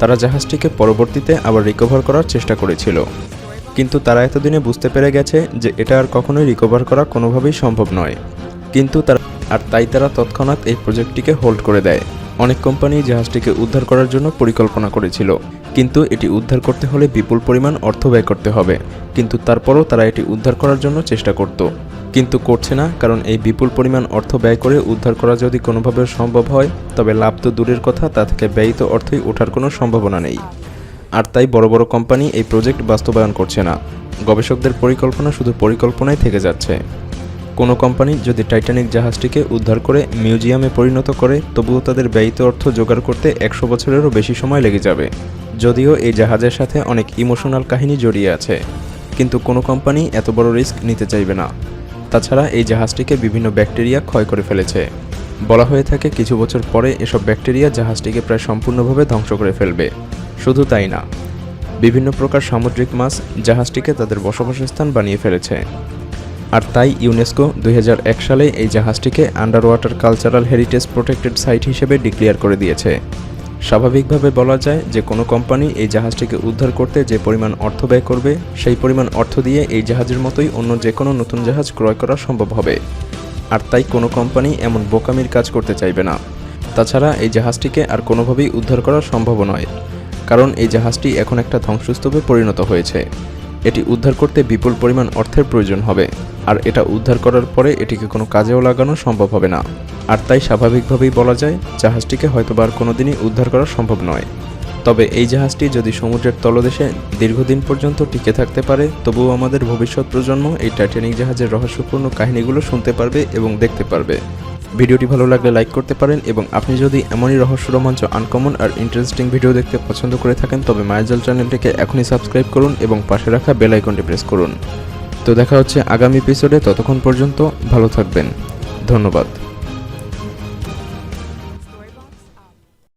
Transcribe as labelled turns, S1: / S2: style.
S1: তারা জাহাজটিকে পরবর্তীতে আবার রিকভার করার চেষ্টা করেছিল। কিন্তু তারা এতদিনে বুঝতে পেরে গেছে যে এটা আর কখনোই রিকভার করা কোনোভাবেই সম্ভব নয়। কিন্তু তারা আর তাই তারা তৎক্ষণাৎ এই প্রজেক্টটিকে হোল্ড করে দেয়। অনেক কোম্পানি জাহাজটিকে উদ্ধার করার জন্য পরিকল্পনা করেছিল। কিন্তু এটি উদ্ধার করতে হলে বিপুল পরিমাণ অর্থ ব্যয় করতে হবে। কিন্তু তারপরও তারা এটি উদ্ধার করার জন্য চেষ্টা করত। কিন্তু করছে না, কারণ এই বিপুল পরিমাণ অর্থ ব্যয় করে উদ্ধার করা যদি কোনোভাবে সম্ভব হয়, তবে লাভ তো দূরের কথা, তা থেকে ব্যয়িত অর্থই ওঠার কোনো সম্ভাবনা নেই। আর তাই বড় বড় কোম্পানি এই প্রজেক্ট বাস্তবায়ন করছে না। গবেষকদের পরিকল্পনা শুধু পরিকল্পনায় থেকে যাচ্ছে। কোনো কোম্পানি যদি টাইটানিক জাহাজটিকে উদ্ধার করে মিউজিয়ামে পরিণত করে, তবুও তাদের ব্যয়িত অর্থ জোগাড় করতে একশো বছরেরও বেশি সময় লেগে যাবে। যদিও এই জাহাজের সাথে অনেক ইমোশনাল কাহিনী জড়িয়ে আছে, কিন্তু কোনো কোম্পানি এত বড় রিস্ক নিতে চাইবে না। তাছাড়া এই জাহাজটিকে বিভিন্ন ব্যাকটেরিয়া ক্ষয় করে ফেলেছে। বলা হয়ে থাকে কিছু বছর পরে এসব ব্যাকটেরিয়া জাহাজটিকে প্রায় সম্পূর্ণভাবে ধ্বংস করে ফেলবে। শুধু তাই না, বিভিন্ন প্রকার সামুদ্রিক মাছ জাহাজটিকে তাদের বসবাসের স্থান বানিয়ে ফেলেছে। আর তাই ইউনেস্কো দুই হাজার এক সালে এই জাহাজটিকে under water cultural heritage protected site হিসেবে ডিক্লেয়ার করে দিয়েছে। স্বাভাবিকভাবে বলা যায় যে কোনো কোম্পানি এই জাহাজটিকে উদ্ধার করতে যে পরিমাণ অর্থ ব্যয় করবে, সেই পরিমাণ অর্থ দিয়ে এই জাহাজের মতোই অন্য যে কোনো নতুন জাহাজ ক্রয় করা সম্ভব হবে। আর তাই কোনো কোম্পানি এমন বোকামির কাজ করতে চাইবে না। তাছাড়া এই জাহাজটিকে আর কোনোভাবেই উদ্ধার করা সম্ভব নয়, কারণ এই জাহাজটি এখন একটা ধ্বংসস্তূপে পরিণত হয়েছে। এটি উদ্ধার করতে বিপুল পরিমাণ অর্থের প্রয়োজন হবে। আর এটা উদ্ধার করার পরে এটিকে কোনো কাজেও লাগানো সম্ভব হবে না। আর তাই স্বাভাবিকভাবেই বলা যায়, জাহাজটিকে হয়তোবা আর কোনোদিনই উদ্ধার করা সম্ভব নয়। তবে এই জাহাজটি যদি সমুদ্রের তলদেশে দীর্ঘদিন পর্যন্ত টিকে থাকতে পারে, তবুও আমাদের ভবিষ্যৎ প্রজন্ম এই টাইটানিক জাহাজের রহস্যপূর্ণ কাহিনীগুলো শুনতে পারবে এবং দেখতে পারবে। ভিডিওটি ভালো লাগলে লাইক করতে পারেন এবং আপনি যদি এমনই রহস্য, রোমাঞ্চ, আনকমন আর ইন্টারেস্টিং ভিডিও দেখতে পছন্দ করে থাকেন, তবে মায়াজাল চ্যানেলটিকে এখনই সাবস্ক্রাইব করুন এবং পাশে রাখা বেল আইকনটি প্রেস করুন। তো দেখা হচ্ছে আগামী এপিসোডে ততক্ষণ পর্যন্ত ভালো থাকবেন। ধন্যবাদ।